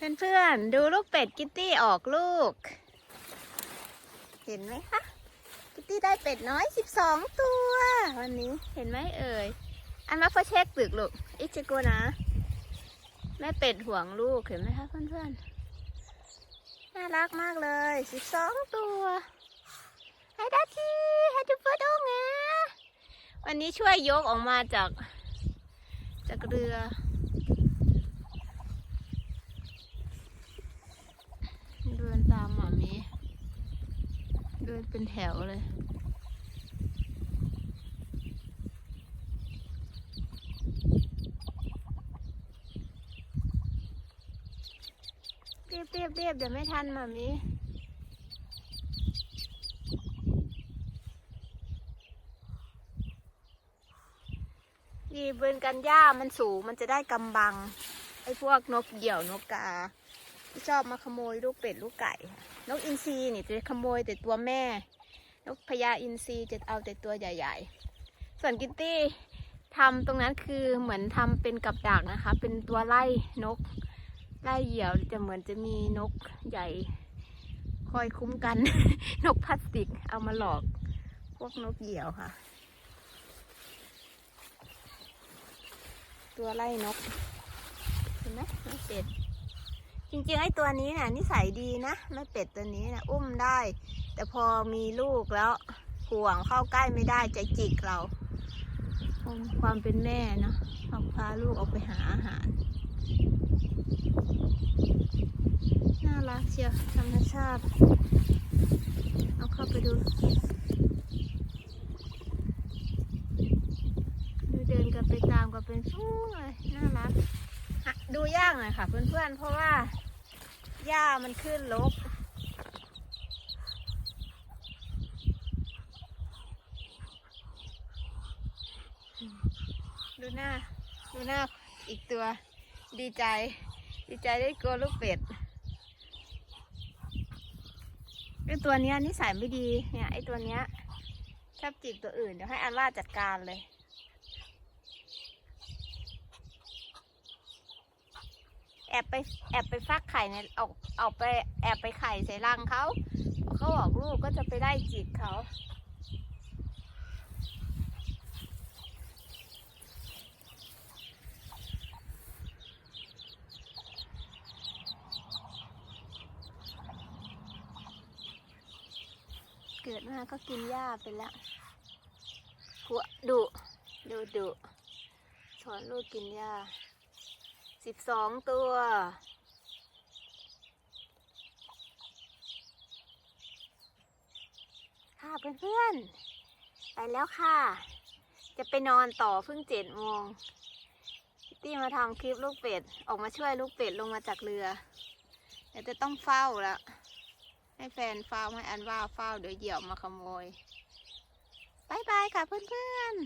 เพื่อนๆ ดูลูกเป็ดกิตตี้ออกลูก เห็นไหมคะ กิตตี้ได้เป็ดน้อย 12 ตัว วันนี้เห็นไหมเอ่ย อันมาเพื่อเช็คตึกลูก อิจิโกนะ แม่เป็ดห่วงลูกเห็นไหมคะเพื่อนๆ น่ารักมากเลย 12 ตัวไฮดัทีไฮจูเฟอร์ดงะวันนี้ช่วยยกออกมาจากจากเรือ เดินตามหมามีเดินเป็นแถวเลย เรียบเรียบเรียบเดี๋ยวไม่ทันมามีดีเบินกันหญ้ามันสูงมันจะได้กำบัง ไอ้พวกนกเหยี่ยวนกกา ที่ชอบมาขโมยลูกเป็ดลูกไก่นกอินทรีนี่จะขโมยแต่ตัวแม่ นกพญาอินทรีจะเอาแต่ตัวใหญ่ๆ ส่วนกิตตี้ทำตรงนั้นคือเหมือนทำเป็นกับดักนะคะ เป็นตัวไล่นกไล่เหยี่ยวจะเหมือนจะมีนกใหญ่ คอยคุ้มกัน นกพลาสติกเอามาหลอกพวกนกเหยี่ยวค่ะ ตัวไล่นกเห็นไหมไม่เป็ด จริงๆไอ้ตัวนี้น่ะนิสัยดีนะแม่เป็ดตัวนี้นะอุ้มได้ แต่พอมีลูกแล้วห่วงเข้าใกล้ไม่ได้จะจิกเรา ความเป็นแม่เนาะเอาพาลูกออกไปหาอาหาร น่ารักเชียวธรรมชาติเอาเข้าไปดูดูเดินกันไปตามกันเป็นฟูงเลยน่ารัก ดูยากหน่อยค่ะ เพื่อนๆ เพราะว่าหญ้ามันขึ้นลบดูหน้า ดูหน้าอีกตัวดีใจ ดีใจได้กลัวลูกเป็ดไอตัวเนี้ยนิสัยไม่ดีเนี่ยไอตัวเนี้ยชอบจิกตัวอื่นเดี๋ยวให้อันว่าจัดการเลย แอบไปแอบไปฟักไข่ในเอาเอาไปแอบไปไข่ใส่รังเขาเขาออกลูกก็จะไปได้จิกเขาเกิดมาก็กินหญ้าไปแล้วหัวดุดูดุสอนลูกกินหญ้า สิบสองตัว ค่ะเพื่อนๆ ไปแล้วค่ะ จะไปนอนต่อเพิ่งเจ็ดโมงพิตตี้มาทำคลิปลูกเป็ด ออกมาช่วยลูกเป็ดลงมาจากเรือ เดี๋ยวจะต้องเฝ้าแล้วให้แฟนเฝ้าให้อันว่าเฝ้าเดี๋ยวเหยี่ยวมาขโมยบายบายค่ะเพื่อนๆ